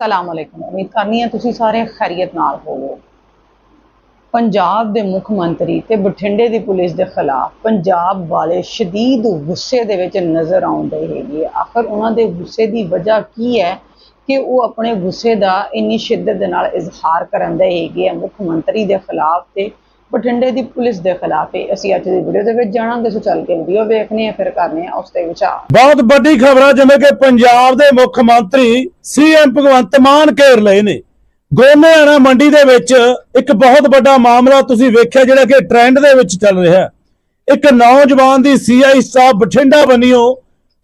ਸਲਾਮ ਅਲੈਕੁਮ। ਉਮੀਦ ਕਰਨੀ ਹੈ ਤੁਸੀਂ ਸਾਰੇ ਖੈਰੀਅਤ ਨਾਲ ਹੋਵੋ ਪੰਜਾਬ ਦੇ ਮੁੱਖ ਮੰਤਰੀ ਤੇ ਬਠਿੰਡੇ ਦੀ ਪੁਲਿਸ ਦੇ ਖਿਲਾਫ ਪੰਜਾਬ ਵਾਲੇ ਸ਼ਦੀਦ ਗੁੱਸੇ ਦੇ ਵਿੱਚ ਨਜ਼ਰ ਆਉਂਦੇ ਹੈਗੇ ਆਖਰ ਉਹਨਾਂ ਦੇ ਗੁੱਸੇ ਦੀ ਵਜ੍ਹਾ ਕੀ ਹੈ ਕਿ ਉਹ ਆਪਣੇ ਗੁੱਸੇ ਦਾ ਇੰਨੀ ਸ਼ਿੱਦਤ ਦੇ ਨਾਲ ਇਜ਼ਹਾਰ ਕਰਨ ਦੇ ਹੈਗੇ ਆ ਮੁੱਖ ਮੰਤਰੀ ਦੇ ਖਿਲਾਫ ਤੇ ਬਠਿੰਡੇ ਦੀ ਪੁਲਿਸ ਦੇ ਖਿਲਾਫ ਇਹ ਅਸੀਂ ਅੱਜ ਦੀ ਵੀਡੀਓ ਦੇ ਵਿੱਚ ਜਾਣਾਂਗੇ ਸੋ ਚੱਲ ਕੇ ਵੀਡੀਓ ਵੇਖਣੀ ਹੈ, ਫਿਰ ਕਰਨੇ ਆ ਉਸ ਤੇ ਵਿਚਾਰ। ਬਹੁਤ ਵੱਡੀ ਖਬਰ ਆ, ਜਿਵੇਂ ਕਿ ਪੰਜਾਬ ਦੇ ਮੁੱਖ ਮੰਤਰੀ ਸੀਐਮ ਭਗਵੰਤ ਮਾਨ ਘੇਰ ਲਏ ਨੇ। ਗੋਨੇਆਣਾ ਮੰਡੀ ਦੇ ਵਿੱਚ ਇੱਕ ਬਹੁਤ ਵੱਡਾ ਮਾਮਲਾ ਤੁਸੀਂ ਵੇਖਿਆ ਜਿਹੜਾ ਕਿ ਟ੍ਰੈਂਡ ਦੇ ਵਿੱਚ ਚੱਲ ਰਿਹਾ ਇੱਕ ਨੌਜਵਾਨ ਦੀ ਸੀਆਈ ਸਾਹਿਬ ਬਠਿੰਡਾ ਬੰਨਿਓ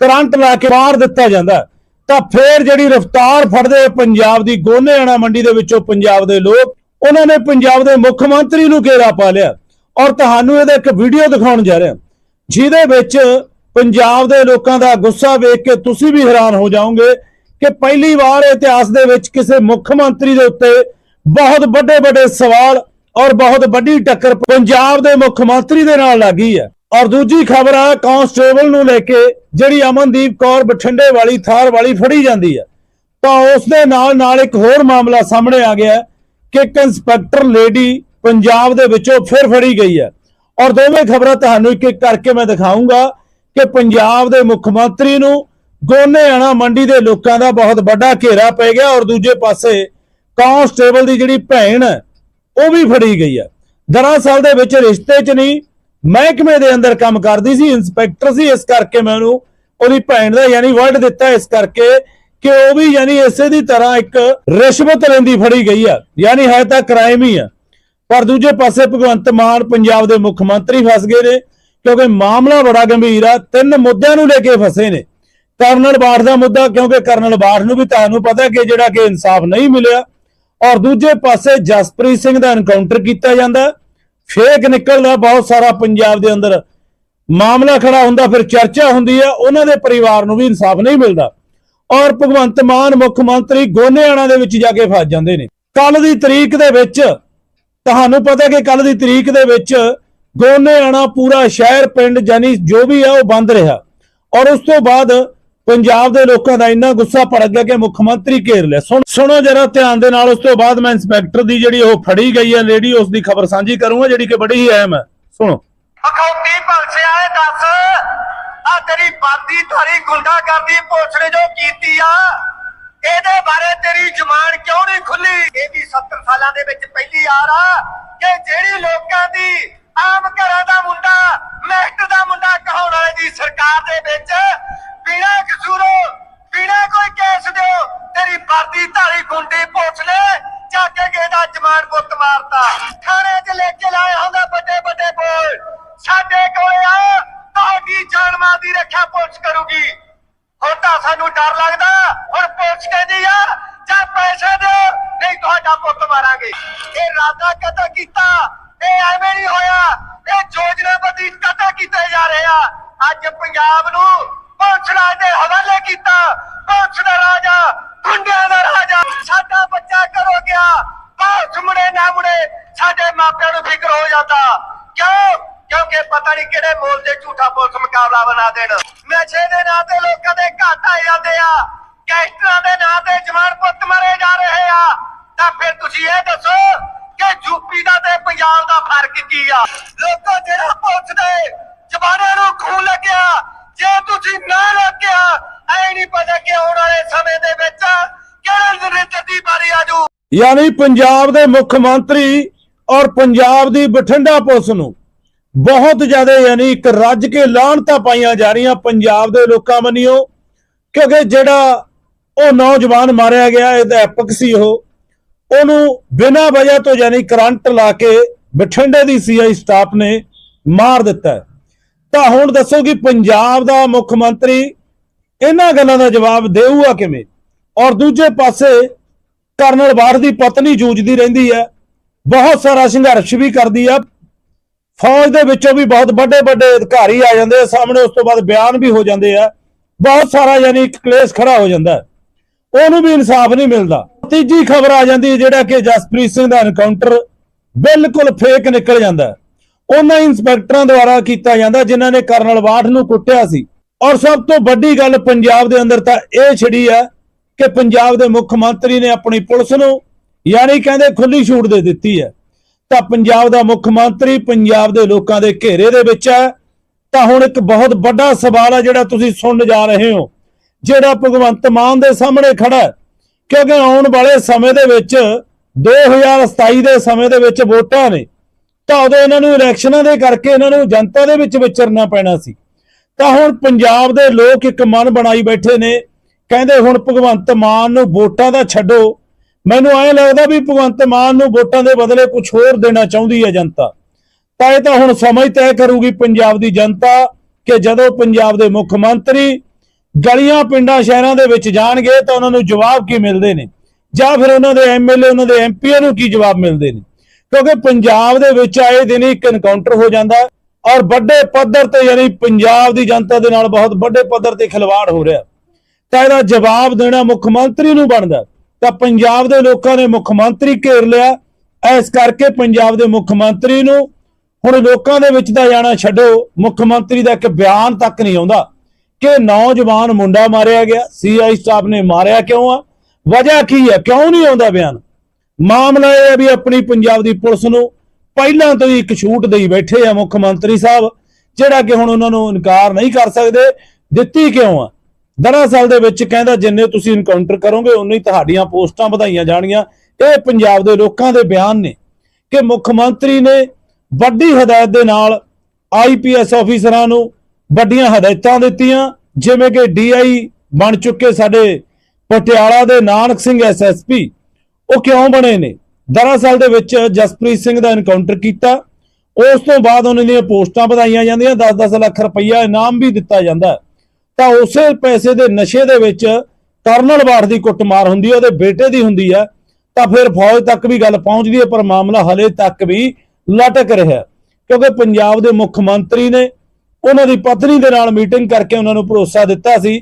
ਕਰੰਟ ਲਾ ਕੇ ਮਾਰ ਦਿੱਤਾ ਜਾਂਦਾ ਤਾਂ ਫੇਰ ਜਿਹੜੀ ਰਫਤਾਰ ਫੜਦੇ ਪੰਜਾਬ ਦੀ, ਗੋਨੇਆਣਾ ਮੰਡੀ ਦੇ ਵਿੱਚੋਂ ਪੰਜਾਬ ਦੇ ਲੋਕ ਉਹਨਾਂ ਨੇ ਪੰਜਾਬ ਦੇ ਮੁੱਖ ਮੰਤਰੀ ਨੂੰ ਘੇਰਾ ਪਾ ਲਿਆ ਔਰ ਤੁਹਾਨੂੰ ਇਹਦਾ ਇੱਕ ਵੀਡੀਓ ਦਿਖਾਉਣ ਜਾ ਰਿਹਾ। ਜਿਹਦੇ ਵਿੱਚ ਪੰਜਾਬ ਦੇ ਲੋਕਾਂ ਦਾ ਗੁੱਸਾ ਵੇਖ ਕੇ ਤੁਸੀਂ ਵੀ ਹੈਰਾਨ ਹੋ ਜਾਓਗੇ ਕਿ ਪਹਿਲੀ ਵਾਰ ਇਤਿਹਾਸ ਦੇ ਵਿੱਚ ਕਿਸੇ ਮੁੱਖ ਮੰਤਰੀ ਦੇ ਉੱਤੇ ਬਹੁਤ ਵੱਡੇ ਵੱਡੇ ਸਵਾਲ ਔਰ ਬਹੁਤ ਵੱਡੀ ਟੱਕਰ ਪੰਜਾਬ ਦੇ ਮੁੱਖ ਮੰਤਰੀ ਦੇ ਨਾਲ ਲੱਗੀ ਹੈ। ਔਰ ਦੂਜੀ ਖਬਰ ਆ, ਕਾਂਸਟੇਬਲ ਨੂੰ ਲੈ ਕੇ ਜਿਹੜੀ ਅਮਨਦੀਪ ਕੌਰ ਬਠਿੰਡੇ ਵਾਲੀ ਥਾਰ ਵਾਲੀ ਫੜੀ ਜਾਂਦੀ ਹੈ। ਤਾਂ ਉਸ ਦੇ ਨਾਲ ਨਾਲ ਇੱਕ ਹੋਰ ਮਾਮਲਾ ਸਾਹਮਣੇ ਆ ਗਿਆ। ਹੈ ਕਿ ਇੱਕ ਇੰਸਪੈਕਟਰ ਲੇਡੀ ਪੰਜਾਬ ਦੇ ਵਿੱਚੋਂ ਫਿਰ ਫੜੀ ਗਈ ਹੈ। ਔਰ ਦੋਵੇਂ ਖਬਰਾਂ ਤੁਹਾਨੂੰ ਇੱਕ ਇੱਕ ਕਰਕੇ ਮੈਂ ਦਿਖਾਉਂਗਾ ਕਿ ਪੰਜਾਬ ਦੇ ਮੁੱਖ ਮੰਤਰੀ ਨੂੰ ਗੋਨੇਆਣਾ ਮੰਡੀ ਦੇ ਲੋਕਾਂ ਦਾ ਬਹੁਤ ਵੱਡਾ ਘੇਰਾ ਪੈ ਗਿਆ ਔਰ ਦੂਜੇ ਪਾਸੇ ਕਾਂਸਟੇਬਲ ਦੀ ਜਿਹੜੀ ਭੈਣ ਹੈ, ਉਹ ਵੀ ਫੜੀ ਗਈ ਹੈ। ਦਰਅਸਲ ਦੇ ਵਿੱਚ ਰਿਸ਼ਤੇ 'ਚ ਨਹੀਂ, ਮਹਿਕਮੇ ਦੇ ਅੰਦਰ ਕੰਮ ਕਰਦੀ ਸੀ, ਇੰਸਪੈਕਟਰ ਸੀ, ਇਸ ਕਰਕੇ ਮੈਂ ਉਹਨੂੰ ਉਹਦੀ ਭੈਣ ਦਾ ਯਾਨੀ ਵਰਡ ਦਿੱਤਾ, ਇਸ ਕਰਕੇ ਕਿ ਉਹ ਵੀ ਯਾਨੀ ਇਸੇ ਦੀ ਤਰ੍ਹਾਂ ਇੱਕ ਰਿਸ਼ਵਤ ਲੈਂਦੀ ਫੜੀ ਗਈ ਆ, ਯਾਨੀ ਹੈ ਤਾਂ ਕ੍ਰਾਈਮ ਹੀ ਆ। ਪਰ ਦੂਜੇ ਪਾਸੇ ਭਗਵੰਤ ਮਾਨ ਪੰਜਾਬ ਦੇ ਮੁੱਖ ਮੰਤਰੀ ਫਸ ਗਏ ਨੇ, ਕਿਉਂਕਿ ਮਾਮਲਾ ਬੜਾ ਗੰਭੀਰ ਆ, ਤਿੰਨ ਮੁੱਦਿਆਂ ਨੂੰ ਲੈ ਕੇ ਫਸੇ ਨੇ। ਕਰਨਲ ਬਾਠ ਦਾ ਮੁੱਦਾ, ਕਿਉਂਕਿ ਕਰਨਲ ਬਾਠ ਨੂੰ ਵੀ ਤੁਹਾਨੂੰ ਪਤਾ ਕਿ ਜਿਹੜਾ ਕਿ ਇਨਸਾਫ ਨਹੀਂ ਮਿਲਿਆ, ਔਰ ਦੂਜੇ ਪਾਸੇ ਜਸਪ੍ਰੀਤ ਸਿੰਘ ਦਾ ਐਨਕਾਊਂਟਰ ਕੀਤਾ ਜਾਂਦਾ, ਫੇਕ ਨਿਕਲਦਾ, ਬਹੁਤ ਸਾਰਾ ਪੰਜਾਬ ਦੇ ਅੰਦਰ ਮਾਮਲਾ ਖੜਾ ਹੁੰਦਾ, ਫਿਰ ਚਰਚਾ ਹੁੰਦੀ ਆ, ਉਹਨਾਂ ਦੇ ਪਰਿਵਾਰ ਨੂੰ ਵੀ ਇਨਸਾਫ ਨਹੀਂ ਮਿਲਦਾ। ਔਰ ਭਗਵੰਤ ਮਾਨ ਮੁੱਖ ਮੰਤਰੀ ਗੋਨੇਆਣਾ ਦੇ ਵਿੱਚ ਜਾ ਕੇ ਫਸ ਜਾਂਦੇ ਨੇ। ਕੱਲ ਦੀ ਤਰੀਕ ਦੇ ਵਿੱਚ ਤੁਹਾਨੂੰ ਪਤਾ ਕਿ ਕੱਲ ਦੀ ਤਰੀਕ ਦੇ ਵਿੱਚ ਗੋਨੇਆਣਾ ਪੂਰਾ ਸ਼ਹਿਰ, ਪਿੰਡ ਜਾਨੀ ਜੋ ਵੀ ਆ, ਉਹ ਬੰਦ ਰਿਹਾ। ਔਰ ਉਸ ਤੋਂ ਬਾਅਦ ਪੰਜਾਬ ਦੇ ਲੋਕਾਂ ਦਾ ਇੰਨਾ ਗੁੱਸਾ ਭੜਕ ਗਿਆ ਕਿ ਮੁੱਖ ਮੰਤਰੀ ਘੇਰ ਲਿਆ। ਸੁਣ, ਸੁਣੋ ਜਰਾ ਧਿਆਨ ਦੇ ਨਾਲ, ਉਸ ਤੋਂ ਬਾਅਦ ਮੈਂ ਇੰਸਪੈਕਟਰ ਦੀ ਜਿਹੜੀ ਉਹ ਫੜੀ ਗਈ ਹੈ ਲੇਡੀ ਉਸ ਦੀ ਖਬਰ ਸਾਂਝੀ ਕਰੂੰਗਾ, ਜਿਹੜੀ ਕਿ ਬੜੀ ਹੀ ਅਹਿਮ ਹੈ। ਸੁਣੋ ਅਖੌਤੀ ਭਲਸਿਆ ਇਹ ਦੱਸ ਆ ਤੇਰੀ ਬਾਦੀ ਧਾਰੀ ਗੁੰਡਾ ਪੁਲਿਸ ਨੇ ਜੋ ਕੀਤੀ ਆ, ਇਹਦੇ ਬਾਰੇ ਤੇਰੀ ਜ਼ੁਬਾਨ ਕਿਉਂ ਨਹੀਂ ਖੁੱਲੀ? ਇਹ ਵੀ 70 ਸਾਲਾਂ ਦੇ ਵਿੱਚ ਪਹਿਲੀ ਵਾਰ ਆ ਕਿ ਜਿਹੜੀ ਲੋਕਾਂ ਦੀ ਆਮ ਘਰਾਂ ਦਾ ਮੁੰਡਾ ਮੈਸਟ ਦਾ ਮੁੰਡਾ ਕਹਾਉਣ ਵਾਲੇ ਦੀ ਸਰਕਾਰ ਦੇ ਵਿੱਚ ਬਿਨਾਂ ਕਸੂਰੋਂ, ਬਿਨਾਂ ਕੋਈ ਕੇਸ ਦਿਓ, ਤੇਰੀ ਬਾਦੀ ਧਾਰੀ ਗੁੰਡੀ ਪੁਲਿਸ ਨੇ ਜਾ ਕੇ ਗੇਦਾ ਜਮਾਨ ਪੁੱਤ ਮਾਰਤਾ। ਥਾਣੇ 'ਚ ਲੈ ਕੇ ਲਾਏ ਹੁੰਦਾ ਵੱਡੇ ਵੱਡੇ ਬੋਲ ਸਾਡੇ ਕੋਲੇ ਆ ਤੁਹਾਡੀ ਜਾਨ ਮਾਲ ਦੀ ਰੱਖਿਆ ਪੁਲਿਸ ਕਰੂਗੀ। ਹੁਣ ਤਾਂ ਸਾਨੂੰ ਡਰ ਲੱਗਦਾ। ਹੁਣ ਪੁਲਿਸ ਕਹਿੰਦੀ ਆ, ਜਾਂ ਪੈਸੇ ਦਿਓ, ਨਹੀਂ ਤੁਹਾਡਾ ਪੁੱਤ ਮਾਰਾਂਗੇ। ਇਹ ਰਾਦਾ ਕਤਲ ਕੀਤਾ। ਇਹ ਐਵੇਂ ਨਹੀਂ ਹੋਇਆ। ਇਹ ਯੋਜਨਾਬੱਧੀ ਕਤਲ ਕੀਤੇ ਜਾ ਰਹੇ ਆ। ਅੱਜ ਪੰਜਾਬ ਨੂੰ ਪੁਲਿਸ ਰਾਜ ਦੇ ਹਵਾਲੇ ਕੀਤਾ। ਪੁਲਿਸ ਦਾ ਰਾਜਾ ਗੁੰਡਿਆਂ ਦਾ ਰਾਜਾ। ਸਾਡਾ ਬੱਚਾ ਕਰੋ ਗਿਆ। ਪੁਲਿਸ ਮੁੜੇ ਨਾ ਮੁੜੇ ਸਾਡੇ ਮਾਪਿਆਂ ਨੂੰ ਫਿਕਰ ਹੋ ਜਾਂਦਾ। ਕਿਉਂ? ਪਤਾ ਨਹੀਂ ਕਿਹੜੇ ਮੋਲ ਤੇ ਝੂਠਾ ਪੁਲਿਸ ਮੁਕਾਬਲਾ ਬਣਾ ਦੇਣ। ਨਸ਼ੇ ਦੇ ਨਾਂ ਤੇ ਲੋਕਾਂ ਦੇ ਘਾਟ ਆ ਜਾਂਦੇ ਆ। ਗੈਂਗਸਟਰਾਂ ਦੇ ਨਾਂ ਤੇ ਜਵਾਨ ਪੁੱਤ ਮਰੇ ਜਾ ਰਹੇ ਆ। ਤਾਂ ਫਿਰ ਤੁਸੀਂ ਇਹ ਦੱਸੋ ਕਿ ਯੂਪੀ ਦਾ ਤੇ ਪੰਜਾਬ ਦਾ ਫ਼ਰਕ ਕੀ ਆ? ਲੋਕੋ ਜਿਹੜਾ ਪੁਲਿਸ ਦੇ ਜਵਾਨਾਂ ਨੂੰ ਖੂਨ ਲੱਗਿਆ, ਜੇ ਤੁਸੀਂ ਨਾ ਲੱਗਿਆ, ਐ ਨਹੀਂ ਪਤਾ ਕਿ ਆਉਣ ਵਾਲੇ ਸਮੇਂ ਦੇ ਵਿੱਚ ਕਿਹੜੇ ਨਰਿੰਦਰ ਦੀ ਬਾਰੀ ਆਜੂ। ਯਾਨੀ ਪੰਜਾਬ ਦੇ ਮੁੱਖ ਮੰਤਰੀ ਔਰ ਪੰਜਾਬ ਦੀ ਬਠਿੰਡਾ ਪੁਲਿਸ ਨੂੰ ਬਹੁਤ ਜ਼ਿਆਦਾ ਯਾਨੀ ਇੱਕ ਰੱਜ ਕੇ ਲਾਹਣਤਾਂ ਪਾਈਆਂ ਜਾ ਰਹੀਆਂ ਪੰਜਾਬ ਦੇ ਲੋਕਾਂ ਵੱਲੋਂ ਕਿਉਂਕਿ ਜਿਹੜਾ ਉਹ ਨੌਜਵਾਨ ਮਾਰਿਆ ਗਿਆ ਇਹ ਅਧਿਆਪਕ ਸੀ ਉਹ, ਉਹਨੂੰ ਬਿਨਾਂ ਵਜ੍ਹਾ ਤੋਂ ਯਾਨੀ ਕਰੰਟ ਲਾ ਕੇ ਬਠਿੰਡੇ ਦੀ ਸੀਆਈ ਸਟਾਫ ਨੇ ਮਾਰ ਦਿੱਤਾ ਤਾਂ ਹੁਣ ਦੱਸੋ ਕਿ ਪੰਜਾਬ ਦਾ ਮੁੱਖ ਮੰਤਰੀ ਇਹਨਾਂ ਗੱਲਾਂ ਦਾ ਜਵਾਬ ਦੇਊਗਾ ਕਿਵੇਂ? ਔਰ ਦੂਜੇ ਪਾਸੇ ਕਰਨਲ ਬਾਠ ਦੀ ਪਤਨੀ ਜੂਝਦੀ ਰਹਿੰਦੀ ਹੈ, ਬਹੁਤ ਸਾਰਾ ਸੰਘਰਸ਼ ਵੀ ਕਰਦੀ ਆ ਫੌਜ ਦੇ ਵਿੱਚੋਂ ਵੀ ਬਹੁਤ ਵੱਡੇ ਵੱਡੇ ਅਧਿਕਾਰੀ ਆ ਜਾਂਦੇ ਆ, ਸਾਹਮਣੇ ਉਸ ਤੋਂ ਬਾਅਦ ਬਿਆਨ ਵੀ ਹੋ ਜਾਂਦੇ ਆ। ਬਹੁਤ ਸਾਰਾ ਯਾਨੀ ਇੱਕ ਕਲੇਸ਼ ਖੜਾ ਹੋ ਜਾਂਦਾ ਉਹਨੂੰ ਵੀ ਇਨਸਾਫ ਨਹੀਂ ਮਿਲਦਾ। ਤੀਜੀ ਖਬਰ ਆ ਜਾਂਦੀ ਹੈ ਜਿਹੜਾ ਕਿ ਜਸਪ੍ਰੀਤ ਸਿੰਘ ਦਾ ਐਨਕਾਊਂਟਰ ਬਿਲਕੁਲ ਫੇਕ ਨਿਕਲ ਜਾਂਦਾ ਉਹਨਾਂ ਇੰਸਪੈਕਟਰਾਂ ਦੁਆਰਾ ਕੀਤਾ ਜਾਂਦਾ, ਜਿਨ੍ਹਾਂ ਨੇ ਕਰਨਲ ਵਾਠ ਨੂੰ ਕੁੱਟਿਆ ਸੀ। ਔਰ ਸਭ ਤੋਂ ਵੱਡੀ ਗੱਲ ਪੰਜਾਬ ਦੇ ਅੰਦਰ ਤਾਂ ਇਹ ਛਿੜੀ ਆ ਕਿ ਪੰਜਾਬ ਦੇ ਮੁੱਖ ਮੰਤਰੀ ਨੇ ਆਪਣੀ ਪੁਲਿਸ ਨੂੰ ਯਾਨੀ ਕਹਿੰਦੇ ਖੁੱਲੀ ਛੂਟ ਦੇ ਦਿੱਤੀ ਹੈ। ਤਾਂ ਪੰਜਾਬ ਦਾ ਮੁੱਖ ਮੰਤਰੀ ਪੰਜਾਬ ਦੇ ਲੋਕਾਂ ਦੇ ਘੇਰੇ ਦੇ ਵਿੱਚ ਹੈ। ਤਾਂ ਹੁਣ ਇੱਕ ਬਹੁਤ ਵੱਡਾ ਸਵਾਲ ਹੈ ਜਿਹੜਾ ਤੁਸੀਂ ਸੁਣਨ ਜਾ ਰਹੇ ਹੋ, ਜਿਹੜਾ ਭਗਵੰਤ ਮਾਨ ਦੇ ਸਾਹਮਣੇ ਖੜਾ ਹੈ। ਕਿਉਂਕਿ ਆਉਣ ਵਾਲੇ ਸਮੇਂ ਦੇ ਵਿੱਚ 2027 ਦੇ ਸਮੇਂ ਦੇ ਵਿੱਚ ਵੋਟਾਂ ਨੇ, ਤਾਂ ਉਦੋਂ ਇਹਨਾਂ ਨੂੰ ਇਲੈਕਸ਼ਨਾਂ ਦੇ ਕਰਕੇ ਇਹਨਾਂ ਨੂੰ ਜਨਤਾ ਦੇ ਵਿੱਚ ਵਿਚਰਨਾ ਪੈਣਾ ਸੀ। ਤਾਂ ਹੁਣ ਪੰਜਾਬ ਦੇ ਲੋਕ ਇੱਕ ਮਨ ਬਣਾਈ ਬੈਠੇ ਨੇ, ਕਹਿੰਦੇ ਹੁਣ ਭਗਵੰਤ ਮਾਨ ਨੂੰ ਵੋਟਾਂ ਦਾ ਛੱਡੋ। ਮੈਨੂੰ ਐਂ ਲੱਗਦਾ ਵੀ ਭਗਵੰਤ ਮਾਨ ਨੂੰ ਵੋਟਾਂ ਦੇ ਬਦਲੇ ਕੁਝ ਹੋਰ ਦੇਣਾ ਚਾਹੁੰਦੀ ਹੈ ਜਨਤਾ। ਤਾਂ ਇਹ ਤਾਂ ਹੁਣ ਸਮਝ ਤੈਅ ਕਰੂਗੀ ਪੰਜਾਬ ਦੀ ਜਨਤਾ ਕਿ ਜਦੋਂ ਪੰਜਾਬ ਦੇ ਮੁੱਖ ਮੰਤਰੀ ਗਲੀਆਂ, ਪਿੰਡਾਂ, ਸ਼ਹਿਰਾਂ ਦੇ ਵਿੱਚ ਜਾਣਗੇ ਤਾਂ ਉਹਨਾਂ ਨੂੰ ਜਵਾਬ ਕੀ ਮਿਲਦੇ ਨੇ? ਜਾਂ ਫਿਰ ਉਹਨਾਂ ਦੇ ਐਮਐਲਏ ਉਹਨਾਂ ਦੇ ਐਮਪੀਆਂ ਨੂੰ ਕੀ ਜਵਾਬ ਮਿਲਦੇ ਨੇ? ਕਿਉਂਕਿ ਪੰਜਾਬ ਦੇ ਵਿੱਚ ਆਏ ਦਿਨ ਹੀ ਇੱਕ ਐਨਕਾਊਂਟਰ ਹੋ ਜਾਂਦਾ ਔਰ ਵੱਡੇ ਪੱਧਰ ਤੇ ਯਾਨੀ ਪੰਜਾਬ ਦੀ ਜਨਤਾ ਦੇ ਨਾਲ ਬਹੁਤ ਵੱਡੇ ਪੱਧਰ ਤੇ ਖਿਲਵਾੜ ਹੋ ਰਿਹਾ। ਤਾਂ ਇਹਦਾ ਜਵਾਬ ਦੇਣਾ ਮੁੱਖ ਮੰਤਰੀ ਨੂੰ ਬਣਦਾ। ਤਾਂ ਪੰਜਾਬ ਦੇ ਲੋਕਾਂ ਨੇ ਮੁੱਖ ਮੰਤਰੀ ਘੇਰ ਲਿਆ। ਇਸ ਕਰਕੇ ਪੰਜਾਬ ਦੇ ਮੁੱਖ ਮੰਤਰੀ ਨੂੰ ਹੁਣ ਲੋਕਾਂ ਦੇ ਵਿੱਚ ਤਾਂ ਜਾਣਾ ਛੱਡੋ। ਮੁੱਖ ਮੰਤਰੀ ਦਾ ਇੱਕ ਬਿਆਨ ਤੱਕ ਨਹੀਂ ਆਉਂਦਾ ਕਿ ਨੌਜਵਾਨ ਮੁੰਡਾ ਮਾਰਿਆ ਗਿਆ। ਸੀਆਈ ਸਟਾਫ ਨੇ ਮਾਰਿਆ ਕਿਉਂ ਆ? ਵਜ੍ਹਾ ਕੀ ਹੈ? ਕਿਉਂ ਨਹੀਂ ਆਉਂਦਾ ਬਿਆਨ? ਮਾਮਲਾ ਇਹ ਹੈ ਵੀ ਆਪਣੀ ਪੰਜਾਬ ਦੀ ਪੁਲਿਸ ਨੂੰ ਪਹਿਲਾਂ ਤੋਂ ਹੀ ਇੱਕ ਛੂਟ ਦੇਈ ਬੈਠੇ ਆ ਮੁੱਖ ਮੰਤਰੀ ਸਾਹਿਬ, ਜਿਹੜਾ ਕਿ ਹੁਣ ਉਹਨਾਂ ਨੂੰ ਇਨਕਾਰ ਨਹੀਂ ਕਰ ਸਕਦੇ। ਦਿੱਤੀ ਕਿਉਂ ਆ? ਦਰਅਸਲ ਦੇ ਵਿੱਚ ਕਹਿੰਦਾ ਜਿੰਨੇ ਤੁਸੀਂ ਇਨਕਾਊਂਟਰ ਕਰੋਗੇ, ਉਨੀ ਤੁਹਾਡੀਆਂ ਪੋਸਟਾਂ ਵਧਾਈਆਂ ਜਾਣਗੀਆਂ ਇਹ ਪੰਜਾਬ ਦੇ ਲੋਕਾਂ ਦੇ ਬਿਆਨ ਨੇ ਕਿ ਮੁੱਖ ਮੰਤਰੀ ਨੇ ਵੱਡੀ ਹਦਾਇਤ ਦੇ ਨਾਲ ਆਈਪੀਐਸ ਅਫੀਸਰਾਂ ਨੂੰ ਵੱਡੀਆਂ ਹਦਾਇਤਾਂ ਦਿੱਤੀਆਂ, ਜਿਵੇਂ ਕਿ ਡੀਆਈ ਬਣ ਚੁੱਕੇ ਸਾਡੇ ਪਟਿਆਲਾ ਦੇ ਨਾਨਕ ਸਿੰਘ ਐਸਐਸਪੀ ਉਹ ਕਿਉਂ ਬਣੇ ਨੇ? ਦਰਅਸਲ ਦੇ ਵਿੱਚ ਜਸਪ੍ਰੀਤ ਸਿੰਘ ਦਾ ਇਨਕਾਊਂਟਰ ਕੀਤਾ। ਉਸ ਤੋਂ ਬਾਅਦ ਉਹਨਾਂ ਦੀਆਂ ਪੋਸਟਾਂ ਵਧਾਈਆਂ ਜਾਂਦੀਆਂ 10-10 ਲੱਖ ਰੁਪਈਆ ਇਨਾਮ ਵੀ ਦਿੱਤਾ ਜਾਂਦਾ। ਤਾਂ ਉਸੇ ਪੈਸੇ ਦੇ ਨਸ਼ੇ ਦੇ ਵਿੱਚ ਕਰਨਲ ਬਾੜ ਦੀ ਕੁੱਟਮਾਰ ਹੁੰਦੀ ਹੈ, ਉਹਦੇ ਬੇਟੇ ਦੀ ਹੁੰਦੀ ਹੈ, ਤਾਂ ਫਿਰ ਫੌਜ ਤੱਕ ਵੀ ਗੱਲ ਪਹੁੰਚਦੀ ਹੈ, ਪਰ ਮਾਮਲਾ ਹਲੇ ਤੱਕ ਵੀ ਲਟਕ ਰਿਹਾ ਕਿਉਂਕਿ ਪੰਜਾਬ ਦੇ ਮੁੱਖ ਮੰਤਰੀ ਨੇ ਉਹਨਾਂ ਦੀ ਪਤਨੀ ਦੇ ਨਾਲ ਮੀਟਿੰਗ ਕਰਕੇ ਉਹਨਾਂ ਨੂੰ ਭਰੋਸਾ ਦਿੱਤਾ ਸੀ।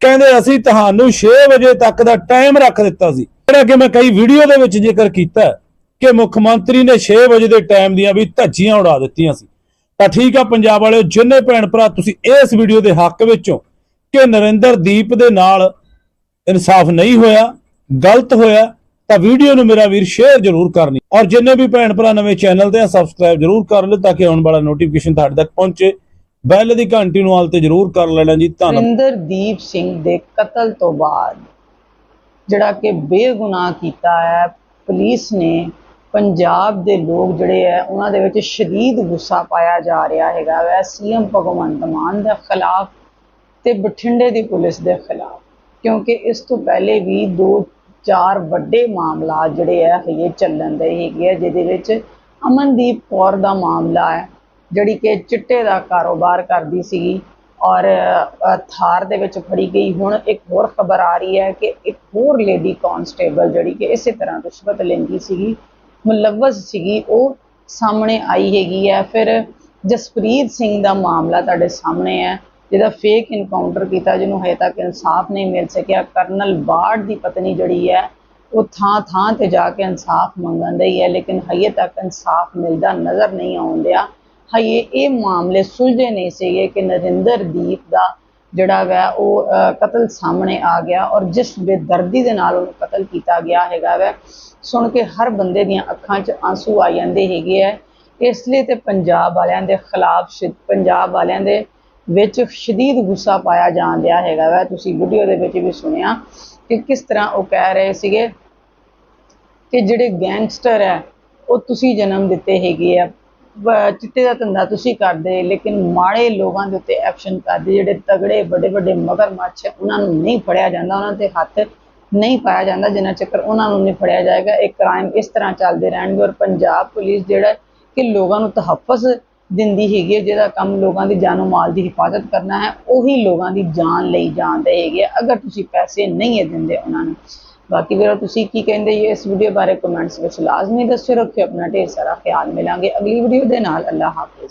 ਕਹਿੰਦੇ ਅਸੀਂ ਤੁਹਾਨੂੰ 6 ਵਜੇ ਤੱਕ ਦਾ ਟਾਈਮ ਰੱਖ ਦਿੱਤਾ ਸੀ। ਜਿਹੜਾ ਕਿ ਮੈਂ ਕਈ ਵੀਡੀਓ ਦੇ ਵਿੱਚ ਜ਼ਿਕਰ ਕੀਤਾ ਕਿ ਮੁੱਖ ਮੰਤਰੀ ਨੇ 6 ਵਜੇ ਦੇ ਟਾਈਮ ਦੀਆਂ ਵੀ ਧੱਜੀਆਂ ਉਡਾ ਦਿੱਤੀਆਂ ਸੀ। ਤਾਂ ਠੀਕ ਆ ਪੰਜਾਬ ਵਾਲਿਓ, ਜਿੰਨੇ ਭੈਣ ਭਰਾ ਤੁਸੀਂ ਇਸ ਵੀਡੀਓ ਦੇ ਹੱਕ ਵਿੱਚੋਂ ਕਿ ਨਰਿੰਦਰ ਦੀਪ ਦੇ ਨਾਲ ਇਨਸਾਫ ਨਹੀਂ ਹੋਇਆ, ਗਲਤ ਹੋਇਆ, ਤਾਂ ਵੀਡੀਓ ਨੂੰ ਮੇਰਾ ਵੀਰ ਸ਼ੇਅਰ ਜ਼ਰੂਰ ਕਰਨੀ। ਔਰ ਜਿੰਨੇ ਵੀ ਭੈਣ ਭਰਾ ਨਵੇਂ ਚੈਨਲ ਤੇ ਆ ਸਬਸਕ੍ਰਾਈਬ ਜ਼ਰੂਰ ਕਰ ਲਓ ਤਾਂ ਕਿ ਆਉਣ ਵਾਲਾ ਨੋਟੀਫਿਕੇਸ਼ਨ ਤੁਹਾਡੇ ਤੱਕ ਪਹੁੰਚੇ। ਬੈਲ ਦੀ ਘੰਟੀ ਨੂੰ ਆਲ ਤੇ ਜ਼ਰੂਰ ਕਰ ਲੈਣਾ ਜੀ। ਧੰਨਵਾਦ। ਸੁਰਿੰਦਰਦੀਪ ਸਿੰਘ ਦੇ ਕਤਲ ਤੋਂ ਬਾਅਦ ਜਿਹੜਾ ਕਿ ਬੇਗੁਨਾਹ ਕੀਤਾ ਹੈ, ਪੁਲਿਸ ਨੇ ਪੰਜਾਬ ਦੇ ਲੋਕ ਜਿਹੜੇ ਹੈ, ਉਹਨਾਂ ਦੇ ਵਿੱਚ ਸ਼ਦੀਦ ਗੁੱਸਾ ਪਾਇਆ ਜਾ ਰਿਹਾ ਹੈਗਾ ਵੈ। ਸੀਐਮ ਭਗਵੰਤ ਮਾਨ ਦੇ ਖਿਲਾਫ ਤੇ ਬਠਿੰਡੇ ਦੀ ਪੁਲਿਸ ਦੇ ਖਿਲਾਫ। ਕਿਉਂਕਿ ਇਸ ਤੋਂ ਪਹਿਲੇ ਵੀ ਦੋ, ਚਾਰ ਵੱਡੇ ਮਾਮਲਾ ਜਿਹੜੇ ਹੈ ਇਹ ਚੱਲਣ ਦੇ ਹੈਗੇ ਆ, ਜਿਹਦੇ ਵਿੱਚ ਅਮਨਦੀਪ ਕੌਰ ਦਾ ਮਾਮਲਾ ਹੈ, ਜਿਹੜੀ ਕਿ ਚਿੱਟੇ ਦਾ ਕਾਰੋਬਾਰ ਕਰਦੀ ਸੀਗੀ ਔਰ ਥਾਰ ਦੇ ਵਿੱਚ ਫੜੀ ਗਈ। ਹੁਣ ਇੱਕ ਹੋਰ ਖਬਰ ਆ ਰਹੀ ਹੈ ਕਿ ਇੱਕ ਹੋਰ ਲੇਡੀ ਕਾਂਸਟੇਬਲ ਜਿਹੜੀ ਕਿ ਇਸੇ ਤਰ੍ਹਾਂ ਰਿਸ਼ਵਤ ਲੈਂਦੀ ਸੀਗੀ, ਮੁਲਵਜ਼ ਸੀਗੀ, ਉਹ ਸਾਹਮਣੇ ਆਈ ਹੈਗੀ ਹੈ। ਫਿਰ ਜਸਪ੍ਰੀਤ ਸਿੰਘ ਦਾ ਮਾਮਲਾ ਤੁਹਾਡੇ ਸਾਹਮਣੇ ਹੈ। ਜਿਹਦਾ ਫੇਕ ਇਨਕਾਊਂਟਰ ਕੀਤਾ, ਜਿਹਨੂੰ ਹਜੇ ਤੱਕ ਇਨਸਾਫ ਨਹੀਂ ਮਿਲ ਸਕਿਆ, ਕਰਨਲ ਬਾੜ ਦੀ ਪਤਨੀ ਜਿਹੜੀ ਹੈ, ਉਹ ਥਾਂ ਥਾਂ ਤੇ ਜਾ ਕੇ ਇਨਸਾਫ ਮੰਗਣ ਦੀ ਹੈ, ਲੇਕਿਨ ਹਜੇ ਤੱਕ ਇਨਸਾਫ ਮਿਲਦਾ ਨਜ਼ਰ ਨਹੀਂ ਆਉਂਦਿਆ ਹਜੇ ਇਹ ਮਾਮਲੇ ਸੁਲਝੇ ਨਹੀਂ ਸੀਗੇ ਕਿ ਨਰਿੰਦਰਦੀਪ ਦਾ ਜਿਹੜਾ ਵੈ, ਉਹ ਕਤਲ ਸਾਹਮਣੇ ਆ ਗਿਆ ਔਰ ਜਿਸ ਬੇਦਰਦੀ ਦੇ ਨਾਲ ਉਹਨੂੰ ਕਤਲ ਕੀਤਾ ਗਿਆ ਹੈਗਾ ਵੈ, ਸੁਣ ਕੇ ਹਰ ਬੰਦੇ ਦੀਆਂ ਅੱਖਾਂ 'ਚ ਆਂਸੂ ਆ ਜਾਂਦੇ ਹੈਗੇ ਆ। ਇਸ ਲਈ ਤੇ ਪੰਜਾਬ ਵਾਲਿਆਂ ਦੇ ਖਿਲਾਫ ਪੰਜਾਬ ਵਾਲਿਆਂ ਦੇ ਵਿੱਚ ਸ਼ਦੀਦ ਗੁੱਸਾ ਪਾਇਆ ਜਾਣ ਡਿਆ ਹੈਗਾ ਵੈ। ਤੁਸੀਂ ਵੀਡੀਓ ਦੇ ਵਿੱਚ ਵੀ ਸੁਣਿਆ ਕਿ ਕਿਸ ਤਰ੍ਹਾਂ ਉਹ ਕਹਿ ਰਹੇ ਸੀਗੇ ਕਿ ਜਿਹੜੇ ਗੈਂਗਸਟਰ ਹੈ ਉਹ ਤੁਸੀਂ ਜਨਮ ਦਿੱਤੇ ਹੈਗੇ ਆ। ਚਿੱਟੇ ਦਾ ਧੰਦਾ ਤੁਸੀਂ ਕਰਦੇ ਲੇਕਿਨ ਮਾੜੇ ਲੋਕਾਂ ਦੇ ਉੱਤੇ ਐਕਸ਼ਨ ਕਰਦੇ ਜਿਹੜੇ ਤਗੜੇ ਵੱਡੇ ਵੱਡੇ ਮਗਰਮੱਛ ਹੈ, ਉਹਨਾਂ ਨੂੰ ਨਹੀਂ ਫੜਿਆ ਜਾਂਦਾ ਉਹਨਾਂ ਤੇ ਹੱਥ ਨਹੀਂ ਪਾਇਆ ਜਾਂਦਾ ਜਿੰਨਾ ਚੱਕਰ ਉਹਨਾਂ ਨੂੰ ਨਹੀਂ ਫੜਿਆ ਜਾਏਗਾ। ਇਹ ਕ੍ਰਾਈਮ ਇਸ ਤਰ੍ਹਾਂ ਚੱਲਦੇ ਰਹਿਣਗੇ ਔਰ ਪੰਜਾਬ ਪੁਲਿਸ ਜਿਹੜਾ ਕਿ ਲੋਕਾਂ ਨੂੰ ਤਹੱਫਜ਼ ਦਿੰਦੀ ਹੈਗੀ ਹੈ ਜਿਹਦਾ ਕੰਮ ਲੋਕਾਂ ਦੀ ਜਾਨੋ ਮਾਲ ਦੀ ਹਿਫਾਜ਼ਤ ਕਰਨਾ ਹੈ, ਉਹੀ ਲੋਕਾਂ ਦੀ ਜਾਨ ਲਈ ਜਾਂਦੇ ਹੈਗੇ ਆ। ਅਗਰ ਤੁਸੀਂ ਪੈਸੇ ਨਹੀਂ ਹੈ ਦਿੰਦੇ ਉਹਨਾਂ ਨੂੰ ਬਾਕੀ ਵੀਰੋ, ਤੁਸੀਂ ਕੀ ਕਹਿੰਦੇ ਜੀ ਇਸ ਵੀਡੀਓ ਬਾਰੇ ਕਮੈਂਟਸ ਵਿੱਚ ਲਾਜ਼ਮੀ ਦੱਸਿਓ ਰੱਖਿਓ, ਆਪਣਾ ਢੇਰ ਸਾਰਾ ਖਿਆਲ ਮਿਲਾਂਗੇ ਅਗਲੀ ਵੀਡੀਓ ਦੇ ਨਾਲ ਅੱਲਾ ਹਾਫਿਜ਼